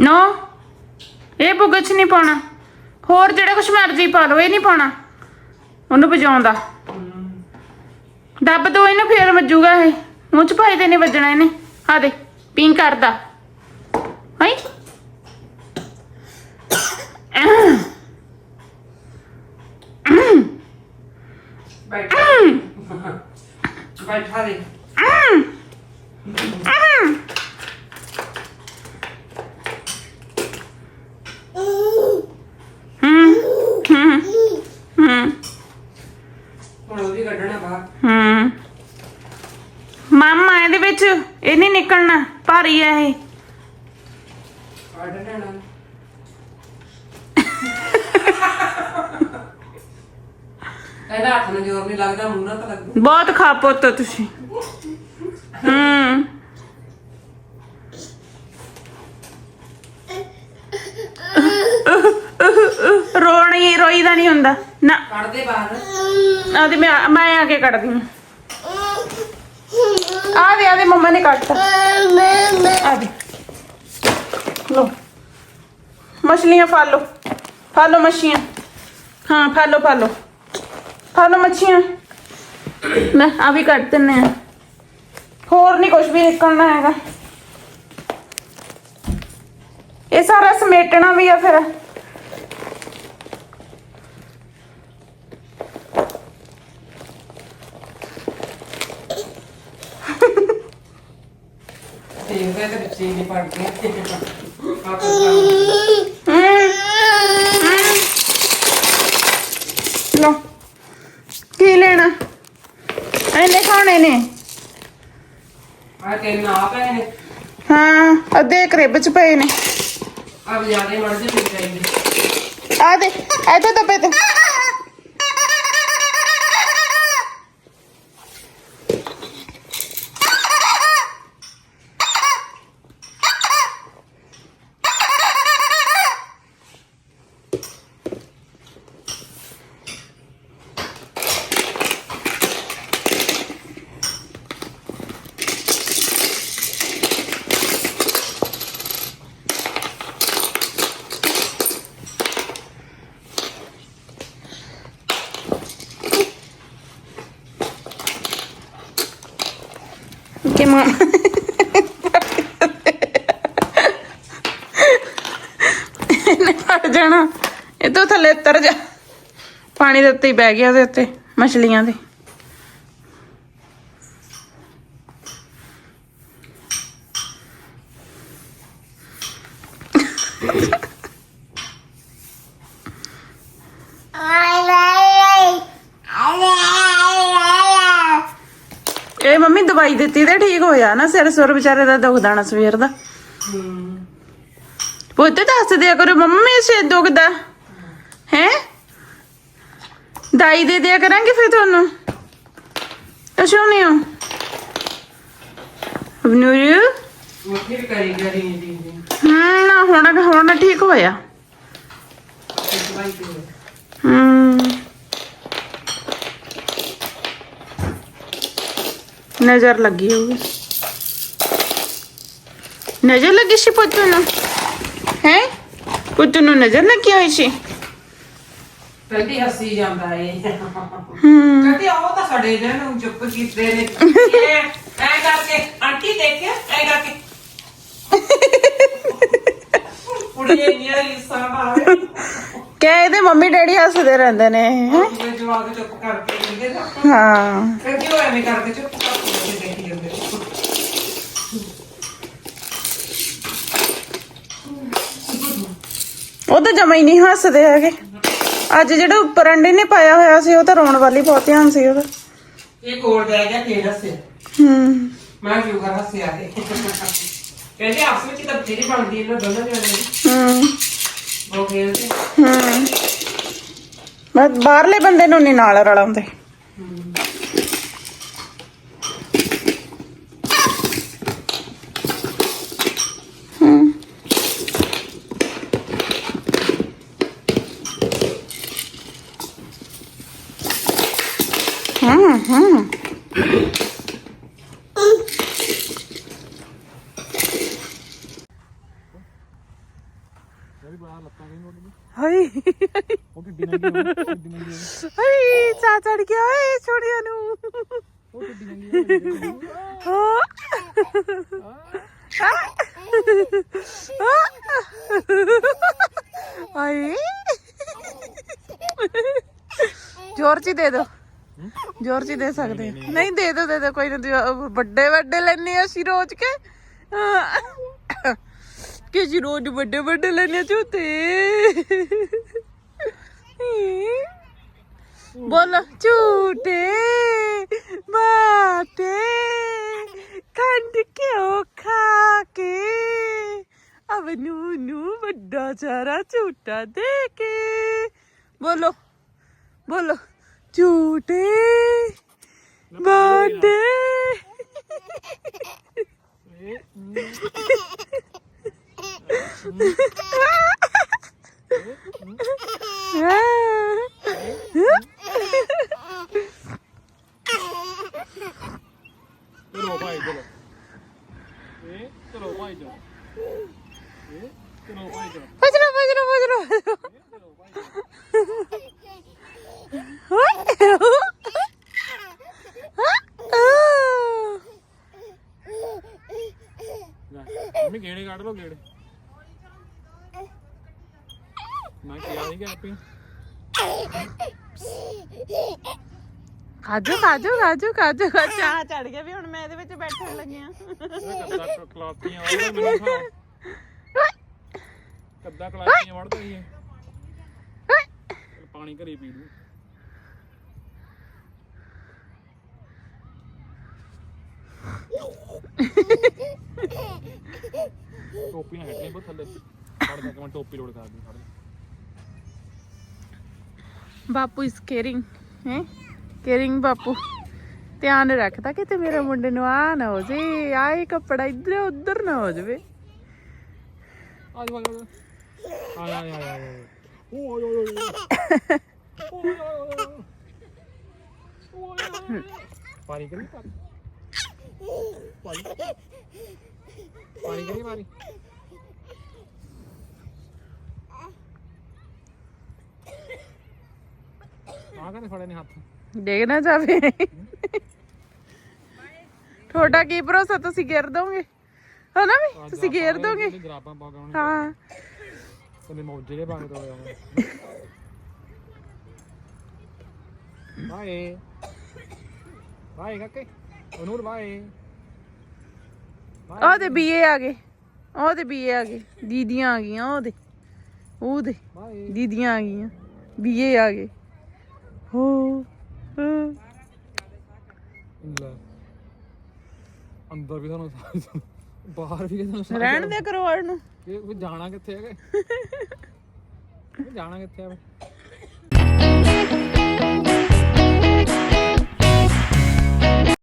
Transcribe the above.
ਨੋ ਇਹ ਚ ਨਹੀਂ ਪਾਉਣਾ। ਹੋਰ ਜਿਹੜਾ ਕੁਛ ਮਰਜ਼ੀ ਪਾ ਲਓ ਇਹ ਨਹੀਂ ਪਾਉਣਾ। ਉਹਨੂੰ ਵਜਾਉਂਦਾ। ਦੱਬ ਦੋ ਇਹਨੂੰ ਫੇਰ ਵੱਜੂਗਾ ਇਹ। ਮੂੰਹ ਚ ਪਾਈ ਦੇ ਨਹੀਂ ਵੱਜਣਾ ਇਹਨੇ। ਆ ਦੇ ਪਿੰਕ ਕਰਦਾ। ਹਾਈ ਬੈਠਾ। ਬੈਠਾ ਦੇ ਹੂੰ ਹੂੰ ਹੂੰ ਹੁਣ ਉਹ ਵੀ ਕੱਢਣਾ ਬਾਹਰ ਹੂੰ ਮਾਮਾ ਇਹਦੇ ਵਿੱਚ ਇਹ ਨਹੀਂ ਨਿਕਲਣਾ ਭਾਰੀ ਆ ਇਹ ਕੱਢ ਲੈਣਾ ਇਹਦਾ ਹੱਥ ਨੂੰ ਜ਼ੋਰ ਨਹੀਂ ਲੱਗਦਾ ਮੂੰਹ ਨਾਲ ਤਾਂ ਲੱਗੂ ਬਹੁਤ ਖਾ ਪੁੱਤ ਤੁਸੀਂ ਹੂੰ ਰੋਣੀ ਰੋਈ ਦਾ ਨਹੀਂ ਹੁੰਦਾ ਨਾ ਕੱਢ ਦੇ ਬਾਹਰ ਆਦੇ ਮੈਂ ਮੈਂ ਆ ਕੇ ਕੱਢਦੀ ਹਾਂ ਆ ਦੇ ਆ ਦੇ, ਮੰਮਾ ਨੇ ਕੱਟਤਾ। ਆ ਦੇ। ਲੋ ਮਛਲੀਆਂ ਫਾ ਲੋ ਫਾ ਲੋ ਮੱਛੀਆਂ। ਹਾਂ ਫਾ ਲੋ ਫਾ ਲੋ ਫਾ ਲੋ ਮੱਛੀਆਂ। ਮੈਂ ਆ ਵੀ ਕੱਟ ਦਿੰਨੇ ਆ। ਹੋਰ ਨਹੀਂ ਕੁਝ ਵੀ ਨਿਕਲਣਾ ਹੈਗਾ। ਇਹ ਸਾਰਾ ਸਮੇਟਣਾ ਵੀ ਆ ਫਿਰ। ਠੀਕ ਹੈ ਤੇ ਬੱਚੇ ਨਹੀਂ ਪੜਦੇ ਲੋ ਕੀ ਲੈਣਾ? ਇਹਨੇ ਖਾਣੇ ਨੇ। ਆ ਤੇ ਨਾ ਪਏ ਨੇ। ਹਾਂ ਅੱਧੇ ਕਰਿਬ ਚ ਪਏ ਨੇ। ਆ ਜਿਆਦੇ ਮੜ ਜੇ ਚਾਹੀਦੇ। ਆ ਦੇ ਇੱਥੇ ਦੱਬੇ ਤੇ ਕਿ ਮਾਂ ਇਹਨੇ ਫੜ ਜਾਣਾ ਤੋਂ ਥੱਲੇ ਉਤਰ ਜਾ। ਪਾਣੀ ਦੇ ਉੱਤੇ ਹੀ ਬਹਿ ਗਿਆ ਉਹਦੇ ਉੱਤੇ ਮਛਲੀਆਂ ਦੇ। ਇਹ ਮੰਮੀ ਦਵਾਈ ਦਿੱਤੀ ਤੇ ਠੀਕ ਹੋਇਆ ਨਾ ਸਿਰ ਸੁਰ ਵਿਚਾਰੇ ਦਾ ਦੁਖਦਾ ਨਾ ਸਵੇਰ ਦਾ। ਪੁੱਤ ਦੱਸ ਦਿਆ ਕਰੋ ਮੰਮੀ ਸਿਰ ਦੁਖਦਾ ਦਾਈ ਦੇ ਦਿਆ ਕਰਾਂਗੇ ਫਿਰ ਤੁਹਾਨੂੰ। ਅੱਛਾ ਨਹੀਂ ਹੋ ਅਬਨੂਰ ਉੱਥੇ ਵੀ ਕਰੀ ਕਰੀ ਨਹੀਂ ਦੀ ਹਮ ਨਾ ਹੁਣ ਹੁਣ ਠੀਕ ਹੋਇਆ। ਹਮ ਨਜ਼ਰ ਲੱਗੀ ਹੋਊਗੀ। ਨਜ਼ਰ ਲੱਗੀ ਸੀ ਪੁੱਤ ਨੂੰ? ਹੈ? ਪੁੱਤ ਨੂੰ ਨਜ਼ਰ ਲੱਗੀ ਹੋਈ ਸੀ? ਕਹਿੰਦੀ ਹੱਸੀ ਜਾਂਦਾ ਏ। ਹਮ ਕਹਿੰਦੀ ਉਹ ਤਾਂ ਸਾਡੇ ਜਿਹੇ ਨੂੰ ਚੁੱਪ ਕੀਤੇ ਨੇ। ਇਹ ਐ ਕਰਕੇ ਆਂਟੀ ਦੇਖਿਆ? ਐ ਕਰਕੇ। ਕੁੜੀ ਇੰਨੀਆਂ ਰੀਸਾਂ ਮਾਰੇ ਕਹਿ ਇਹਦੇ ਮੰਮੀ ਡੈਡੀ ਹੱਸਦੇ ਰਹਿੰਦੇ ਨੇ ਹੈਂ? ਜਵਾਬ ਚੁੱਪ ਕਰਕੇ ਨਾ ਹਾਂ। ਕਹਿੰਦੀ ਉਹ ਐਵੇਂ ਕਰਕੇ ਚੁੱਪ ਕਰਕੇ ਦੇਖੀ ਜਾਂਦੇ ਉਹ ਤਾਂ ਜਮਾ ਹੀ ਨਹੀਂ ਹੱਸਦੇ ਹੈਗੇ। ਅੱਜ ਜਿਹੜਾ ਉੱਪਰ ਅੰਡੇ ਨੇ ਪਾਇਆ ਹੋਇਆ ਸੀ ਉਹ ਤਾਂ ਰੋਣ ਵਾਲੀ ਬਹੁਤ ਧਿਆਨ ਸੀ ਉਹਦਾ। ਇਹ ਕੋਲ ਬਹਿ ਗਿਆ ਫੇਰ ਹੱਸੇ ਹੂੰ। ਮੈਂ ਕਿਉਂ ਕਰ ਹੱਸਿਆ ਤੇ ਕਹਿੰਦੇ ਆਪਸ ਵਿੱਚ ਤਾਂ ਬਥੇਰੀ ਬਣਦੀ ਇਹਨਾਂ ਦੋਨਾਂ ਦੀ। ਹੂੰ। ਉਹ ਖੇਲਦੇ ਹੂੰ। ਮੈਂ ਬਾਹਰਲੇ ਬੰਦੇ ਨੂੰ ਨਹੀਂ ਨਾਲ ਰਲਾਉਂਦੇ। ਹੂੰ। ਹੂੰ ਹਾਏ। ਉਹ ਕਿੱਡੀ ਨੰਗੀ ਹੋ ਹਾਏ, ਚਾ ਚੜ ਗਿਆ ਓਏ ਛੋੜਿਆ ਨੂੰ। ਉਹ ਕਿੱਡੀ ਨੰਗੀ ਹਾਂ। ਆਏ ਜ਼ੋਰ ਚ ਦੇ ਦੋ। ਜ਼ੋਰ ਚ ਦੇ ਸਕਦੇ। ਆ। ਨਹੀਂ। ਦੇ ਦੋ ਦੇ ਦੋ ਕੋਈ ਨਾ ਵੱਡੇ ਵੱਡੇ ਲੈਣੇ ਆ ਅਸੀਂ ਰੋਜ਼ ਕੇ। ਹਾਂ। ਕਿ ਜੀ ਰੋਜ਼ ਵੱਡੇ ਵੱਡੇ ਲੈਣੇ ਝੂਟੇ ਬੋਲ ਝੂਟੇ ਮਾਟੇ ਖੰਡ ਕਿਉਂ ਖਾ ਕੇ ਅਬ ਨੂੰ ਨੂੰ ਵੱਡਾ ਚਾਰਾ ਝੂਟਾ ਦੇ ਕੇ। ਬੋਲੋ ਬੋਲੋ। ਝੂਟੇ ਮਾਟੇ ਇਹ, ਹਮ, ਚਲੋ ਭਾਈ ਚਲੋ ਇਹ ਚਲੋ ਭਾਈ ਚਲੋ ਇਹ ਚਲੋ ਭਾਈ ਚਲੋ ਬਜਰੋ ਬਜਰੋ ਬਜਰੋ ਇਹ ਚਲੋ ਭਾਈ ਚਲੋ ਲੈ, ਮੰਮੀ ਗੇੜੇ ਕੱਢ ਲੋ ਗੇੜੇ। ਮੈਂ ਕਿਹਾ ਨਹੀਂ ਕਿ ਆਪੇ ਖਾਜੋ ਖਾਜੋ ਖਾਜੋ ਖਾਜੋ ਚਾਹ ਚੜ ਗਿਆ ਵੀ ਹੁਣ ਮੈਂ ਇਹਦੇ ਵਿੱਚ ਬੈਠਣ ਲੱਗੀ ਆ। ਕੱਦਾ ਕਲਾਤੀਆਂ ਵੜਦਾ ਮੈਨੂੰ ਖਾ ਕੱਦਾ ਕਲਾਤੀਆਂ ਵੜਦਾ ਹੀ ਹੈ ਚੱਲ ਪਾਣੀ ਘਰੇ ਪੀ ਲੂ। ਟੋਪੀਆਂ ਹਟਣੇ ਬੋ ਥੱਲੇ ਫੜ ਕੇ ਮੈਂ ਟੋਪੀ ਲੋਡ ਕਰ ਦੂੰ ਫੜ ਬਾਪੂ ਇਸ ਕੇਰਿੰਗ ਹੈ? ਕੇਰਿੰਗ ਬਾਪੂ। ਧਿਆਨ ਰੱਖਦਾ ਕਿ ਤੇ ਮੇਰੇ ਮੁੰਡੇ ਨੂੰ ਆ ਨਾ ਹੋ ਜੇ ਆਏ ਕੱਪੜਾ ਇੱਧਰ ਉੱਧਰ ਨਾ ਹੋ ਜਾਵੇ। ਆ ਜਾ ਆ ਜਾ ਆ ਜਾ ਆ ਜਾ ਜਾ ਓ ਓਏ ਓਏ ਓਏ ਓਏ ਓਏ ਪਾਣੀ ਕਰੀ ਪਾਣੀ ਪਾਣੀ ਪਾਣੀ ਕਰੀ ਪਾਣੀ ਆ ਕਹਿੰਦੇ ਫੜੇ ਨੇ ਹੱਥ ਡੇਗ ਨਾ ਜਾਵੇ ਤੁਹਾਡਾ ਕੀ ਭਰੋਸਾ ਤੁਸੀਂ ਗਿਰ ਦੋਗੇ ਹਨਾ ਵੀ ਤੁਸੀਂ ਗਿਰ ਦੋਗੇ ਜਰਾਬਾਂ ਪਾ ਕੇ ਆਉਣੇ ਹਾਂ ਤੇ ਮੌਜੇ ਦੇ ਪਾ ਕੇ ਤੋੜੇ ਆਉਣੇ ਬਾਏ ਬਾਏ ਕਾਕੇ ਉਹਨੂਰ ਬਾਏ ਉਹਦੇ ਬੀਏ ਆ ਗਏ। ਉਹਦੇ ਬੀਏ ਆ ਗਏ। ਦੀਦੀਆਂ ਆ ਗਈਆਂ ਉਹਦੇ ਉਹਦੇ ਦੀਦੀਆਂ ਆ ਗਈਆਂ। ਬੀਏ ਆ ਗਏ। ਹੋ। ਲੈ। ਅੰਦਰ ਵੀ ਤੁਹਾਨੂੰ ਸਾਰੀ- ਬਾਹਰ ਵੀ ਤੁਹਾਨੂੰ ਸਾਰੀ- ਰਹਿਣ ਦੇ ਕਰਵਾੜ ਨੂੰ। ਇਹ ਜਾਣਾ ਕਿੱਥੇ ਹੈਗੇ? ਜਾਣਾ ਕਿੱਥੇ ਹੈ